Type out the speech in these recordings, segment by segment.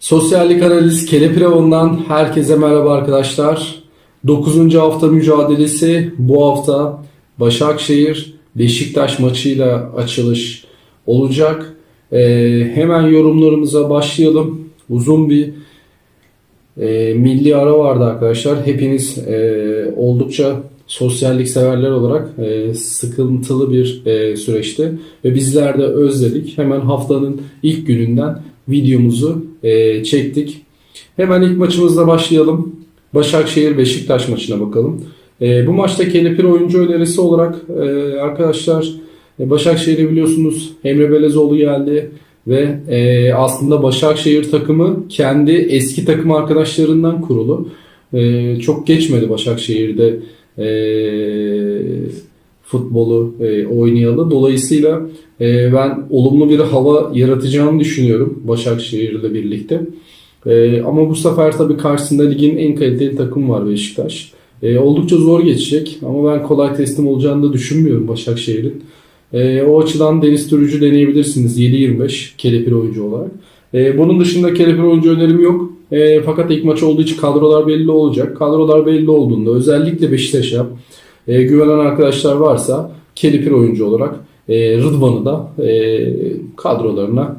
Sosyallik analiz Kelepirevon'dan herkese merhaba arkadaşlar. 9. hafta mücadelesi bu hafta Başakşehir Beşiktaş maçıyla açılış olacak. Ee, hemen yorumlarımıza başlayalım. Uzun bir e, milli ara vardı arkadaşlar. Hepiniz e, oldukça sosyallik severler olarak e, sıkıntılı bir e, süreçti. Ve bizler de özledik. Hemen haftanın ilk gününden videomuzu e, çektik. Hemen ilk maçımızla başlayalım. Başakşehir Beşiktaş maçına bakalım. E, bu maçta kelepir oyuncu önerisi olarak e, arkadaşlar e, Başakşehir'i biliyorsunuz Emre Belezoğlu geldi ve e, aslında Başakşehir takımı kendi eski takım arkadaşlarından kurulu. E, çok geçmedi Başakşehir'de e, futbolu e, oynayalı. Dolayısıyla e, ben olumlu bir hava yaratacağını düşünüyorum Başakşehir'le birlikte. E, ama bu sefer tabii karşısında ligin en kaliteli takım var Beşiktaş. E, oldukça zor geçecek ama ben kolay teslim olacağını da düşünmüyorum Başakşehir'in. O açıdan Deniz Türücü deneyebilirsiniz 7-25 kelepir oyuncu olarak. Bunun dışında kelepir oyuncu önerim yok. Fakat ilk maç olduğu için kadrolar belli olacak. Kadrolar belli olduğunda özellikle Beşiktaş'a e, güvenen arkadaşlar varsa kelepir oyuncu olarak e, Rıdvan'ı da e, kadrolarına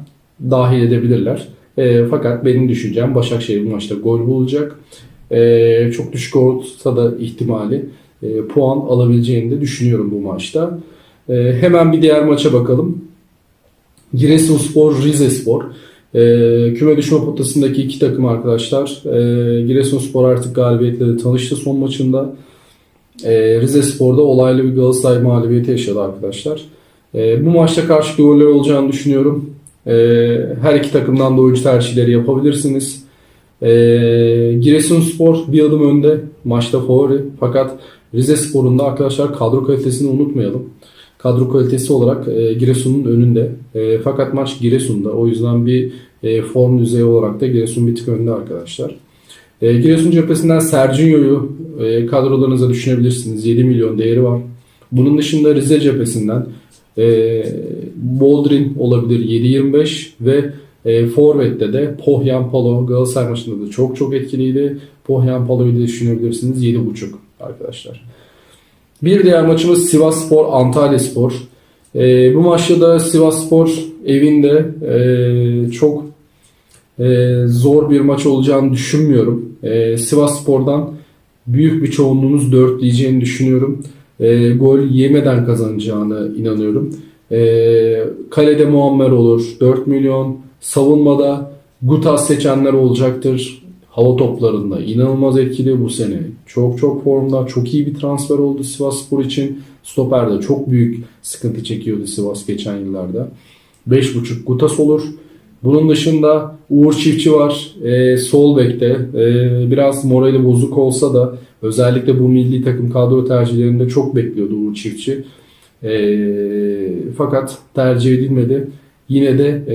dahil edebilirler. E, fakat benim düşüncem Başakşehir bu maçta gol bulacak. E, çok düşük olsa da ihtimali e, puan alabileceğini de düşünüyorum bu maçta. E, hemen bir diğer maça bakalım. Giresunspor Rizespor. E, küme düşme potasındaki iki takım arkadaşlar. E, Giresunspor artık galibiyetle tanıştı son maçında. E, Rizespor'da olaylı bir Galatasaray mağlubiyeti yaşadı arkadaşlar. E, bu maçta karşı goller olacağını düşünüyorum. E, her iki takımdan da oyuncu tercihleri yapabilirsiniz. E, Giresunspor bir adım önde. Maçta favori. Fakat Rizespor'un da arkadaşlar kadro kalitesini unutmayalım. Kadro kalitesi olarak e, Giresun'un önünde. E, fakat maç Giresun'da. O yüzden bir e, form düzeyi olarak da Giresun bir tık önde arkadaşlar. E, Giresun cephesinden Sergio'yu e, kadrolarınıza düşünebilirsiniz. 7 milyon değeri var. Bunun dışında Rize cephesinden e, Boldrin olabilir 7.25 ve e, Forvet'te de Pohyan Palo Galatasaray maçında da çok çok etkiliydi. Pohyan Palo'yu da düşünebilirsiniz 7.5 arkadaşlar. Bir diğer maçımız Sivas Spor Antalya Spor. E, bu maçta da Sivas Spor evinde e, çok e, zor bir maç olacağını düşünmüyorum. E, Sivas Spor'dan büyük bir çoğunluğunuz dörtleyeceğini düşünüyorum. E, gol yemeden kazanacağını inanıyorum. E, kalede Muammer olur 4 milyon. Savunmada Gutas seçenler olacaktır. Hava toplarında inanılmaz etkili bu sene. Çok çok formda, çok iyi bir transfer oldu Sivas Spor için. Stoperde çok büyük sıkıntı çekiyordu Sivas geçen yıllarda. 5.5 Gutas olur. Bunun dışında Uğur Çiftçi var. E, sol bekte. E, biraz morali bozuk olsa da özellikle bu milli takım kadro tercihlerinde çok bekliyordu Uğur Çiftçi. E, fakat tercih edilmedi. Yine de e,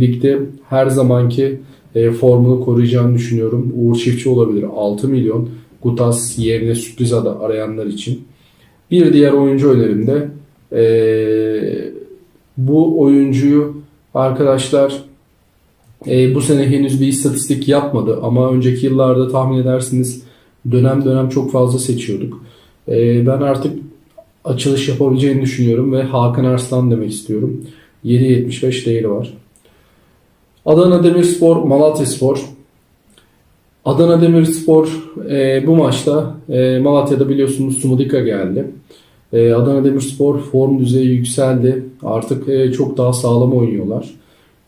ligde her zamanki e, formunu koruyacağını düşünüyorum. Uğur Çiftçi olabilir. 6 milyon. Gutas yerine sürpriz adı arayanlar için. Bir diğer oyuncu önerim de e, bu oyuncuyu arkadaşlar e, bu sene henüz bir istatistik yapmadı ama önceki yıllarda tahmin edersiniz dönem dönem çok fazla seçiyorduk. E, ben artık açılış yapabileceğini düşünüyorum ve Hakan Arslan demek istiyorum. 7.75 değeri var. Adana Demirspor, Malatya Spor. Adana Demirspor e, bu maçta e, Malatya'da biliyorsunuz Sumudika geldi. E, Adana Demirspor form düzeyi yükseldi. Artık e, çok daha sağlam oynuyorlar.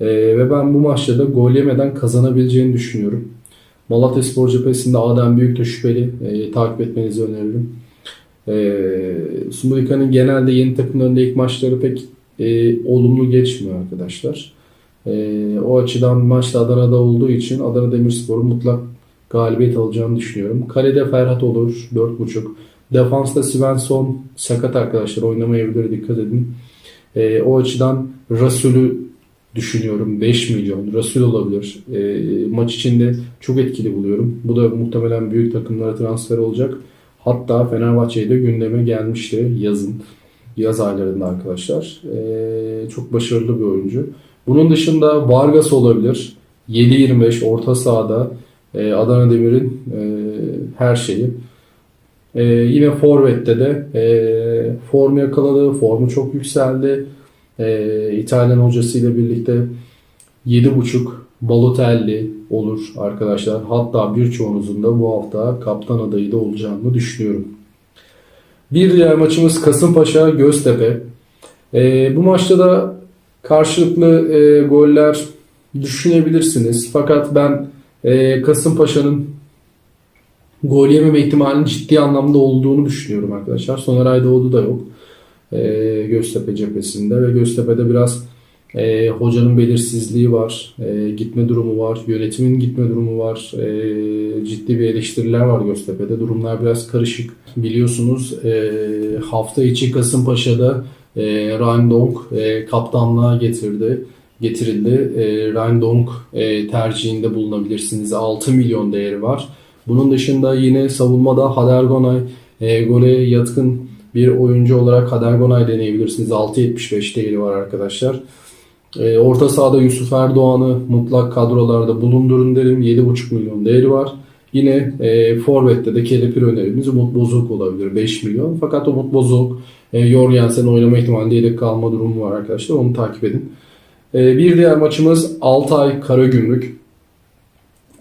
E, ve ben bu maçta da gol yemeden kazanabileceğini düşünüyorum. Malatya Spor cephesinde Adem Büyük de şüpheli. E, takip etmenizi öneririm. E, Sumudika'nın genelde yeni takımın önünde ilk maçları pek e, olumlu geçmiyor arkadaşlar. E, o açıdan maçta Adana'da olduğu için Adana Demirspor'un mutlak galibiyet alacağını düşünüyorum. Kalede Ferhat olur 4.5. Defansta Svensson sakat arkadaşlar oynamayabilir dikkat edin. E, o açıdan Rasul'ü düşünüyorum 5 milyon. Rasul olabilir. E, maç içinde çok etkili buluyorum. Bu da muhtemelen büyük takımlara transfer olacak. Hatta Fenerbahçe'ye de gündeme gelmişti yazın. Yaz aylarında arkadaşlar. E, çok başarılı bir oyuncu. Bunun dışında Vargas olabilir. 7-25 orta sahada e, Adana Demir'in e, her şeyi. E, yine Forvet'te de e, form yakaladı, formu çok yükseldi. E, İtalyan hocasıyla birlikte 7.5 Balotelli olur arkadaşlar. Hatta birçoğunuzun da bu hafta kaptan adayı da olacağını düşünüyorum. Bir diğer maçımız Kasımpaşa Göztepe. E, bu maçta da karşılıklı e, goller düşünebilirsiniz. Fakat ben e, Kasımpaşa'nın gol yememe ihtimalinin ciddi anlamda olduğunu düşünüyorum arkadaşlar. Soner Aydoğdu da yok. E, Göztepe cephesinde ve Göztepe'de biraz e, hocanın belirsizliği var, e, gitme durumu var, yönetimin gitme durumu var, e, ciddi bir eleştiriler var Göztepe'de. Durumlar biraz karışık. Biliyorsunuz e, hafta içi Kasımpaşa'da e, Ryan Donk e, kaptanlığa getirdi getirildi. E, Ryan Donk e, tercihinde bulunabilirsiniz. 6 milyon değeri var. Bunun dışında yine savunmada Hadergonay e, gole yatkın bir oyuncu olarak Hadergonay deneyebilirsiniz. 6.75 değeri var arkadaşlar. E, orta sahada Yusuf Erdoğan'ı mutlak kadrolarda bulundurun derim. 7.5 milyon değeri var. Yine e, Forvet'te de kelepir önerimiz Umut Bozok olabilir 5 milyon. Fakat Umut Bozok, e, Jorgensen oynama ihtimali yedek kalma durumu var arkadaşlar. Onu takip edin. E, bir diğer maçımız Altay Karagümrük.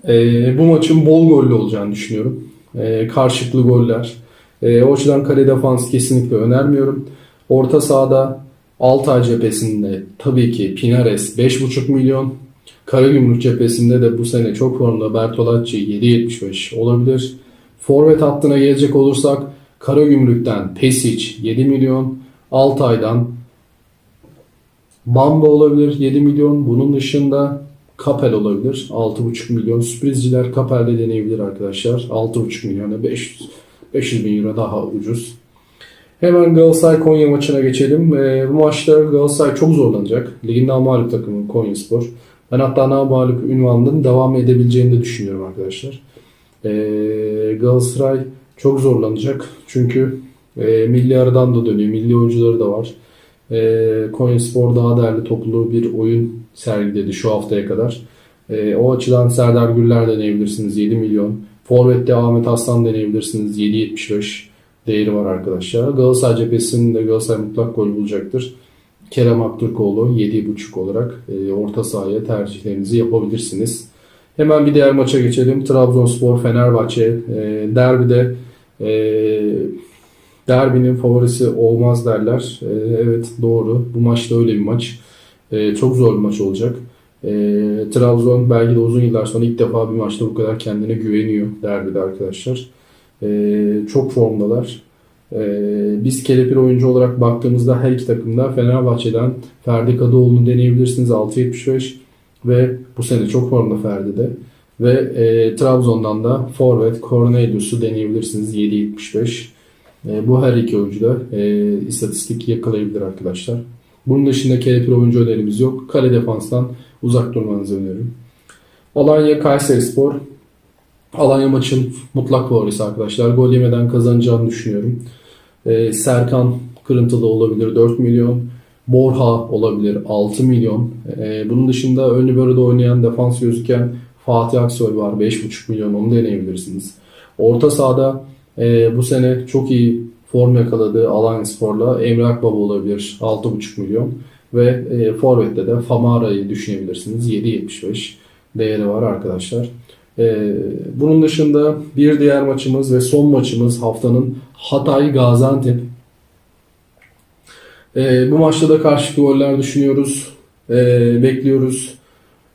E, bu maçın bol gollü olacağını düşünüyorum. E, karşılıklı goller. E, o açıdan kale defans kesinlikle önermiyorum. Orta sahada Altay cephesinde tabii ki Pinares 5.5 milyon. Karagümrük cephesinde de bu sene çok formda Bertolacci 7.75 olabilir. Forvet hattına gelecek olursak Karagümrük'ten Pesic 7 milyon. Altay'dan Bamba olabilir 7 milyon. Bunun dışında Kapel olabilir 6,5 milyon. Sürprizciler Kapel'de deneyebilir arkadaşlar. 6,5 milyona 500, 500 bin euro daha ucuz. Hemen Galatasaray Konya maçına geçelim. Ee, bu maçta Galatasaray çok zorlanacak. Ligin namalip takımı Konya Spor. Ben hatta namalip ünvanının devam edebileceğini de düşünüyorum arkadaşlar. Ee, Galatasaray çok zorlanacak. Çünkü e, milli aradan da dönüyor. Milli oyuncuları da var. E, Konya Spor daha değerli toplu bir oyun sergiledi şu haftaya kadar. E, o açıdan Serdar Güller deneyebilirsiniz 7 milyon. Forvet'te Ahmet Aslan deneyebilirsiniz 7.75 değeri var arkadaşlar. Galatasaray cephesinde Galatasaray mutlak gol bulacaktır. Kerem Aktürkoğlu 7.5 olarak e, orta sahaya tercihlerinizi yapabilirsiniz. Hemen bir diğer maça geçelim. Trabzonspor Fenerbahçe e, derbide e, derbinin favorisi olmaz derler. Evet doğru. Bu maçta öyle bir maç. Çok zor bir maç olacak. E, Trabzon belki de uzun yıllar sonra ilk defa bir maçta bu kadar kendine güveniyor derbide arkadaşlar. E, çok formdalar. E, biz kelepir oyuncu olarak baktığımızda her iki takımda Fenerbahçe'den Ferdi Kadıoğlu'nu deneyebilirsiniz 6.75 ve bu sene çok formda Ferdi'de. Ve e, Trabzon'dan da Forvet Cornelius'u deneyebilirsiniz 7.75. E, bu her iki oyuncu da e, istatistik yakalayabilir arkadaşlar. Bunun dışında kelepir oyuncu önerimiz yok. Kale defanstan uzak durmanızı öneririm. Alanya Kayseri Spor. Alanya maçın mutlak favorisi arkadaşlar. Gol yemeden kazanacağını düşünüyorum. E, Serkan kırıntılı olabilir 4 milyon. Borha olabilir 6 milyon. E, bunun dışında ön libero'da oynayan defans gözüken Fatih Aksoy var 5,5 milyon onu deneyebilirsiniz. Orta sahada e, bu sene çok iyi form yakaladığı Alanya Spor'la Emre Akbaba olabilir 6,5 milyon. Ve e, Forvet'te de Famara'yı düşünebilirsiniz 7.75 değeri var arkadaşlar. E, bunun dışında bir diğer maçımız ve son maçımız haftanın Hatay Gaziantep. E, bu maçta da karşılıklı goller düşünüyoruz. E, bekliyoruz.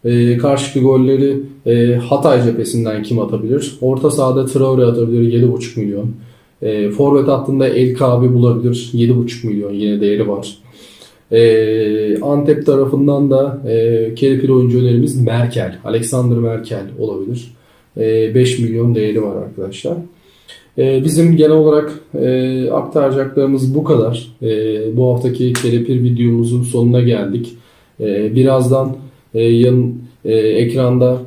E, karşılıklı golleri e, Hatay cephesinden kim atabilir? Orta sahada Traore atabilir 7,5 milyon. E, Forvet hattında El Kabi bulabilir 7,5 milyon yine değeri var. E, Antep tarafından da e, kelepir oyuncu önerimiz Merkel. Alexander Merkel olabilir. E, 5 milyon değeri var arkadaşlar. E, bizim genel olarak e, aktaracaklarımız bu kadar. E, bu haftaki kelepir videomuzun sonuna geldik. E, birazdan e, yan e, ekranda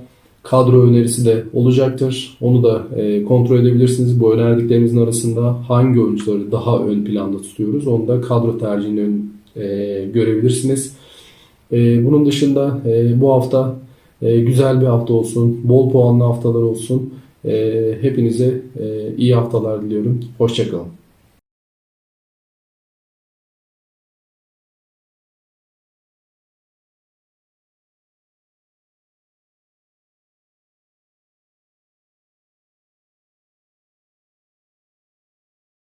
kadro önerisi de olacaktır. Onu da e, kontrol edebilirsiniz. Bu önerdiklerimizin arasında hangi oyuncuları daha ön planda tutuyoruz. Onu da kadro tercihini e, görebilirsiniz. E, bunun dışında e, bu hafta E, güzel bir hafta olsun. Bol puanlı haftalar olsun. E, hepinize e, iyi haftalar diliyorum. Hoşçakalın.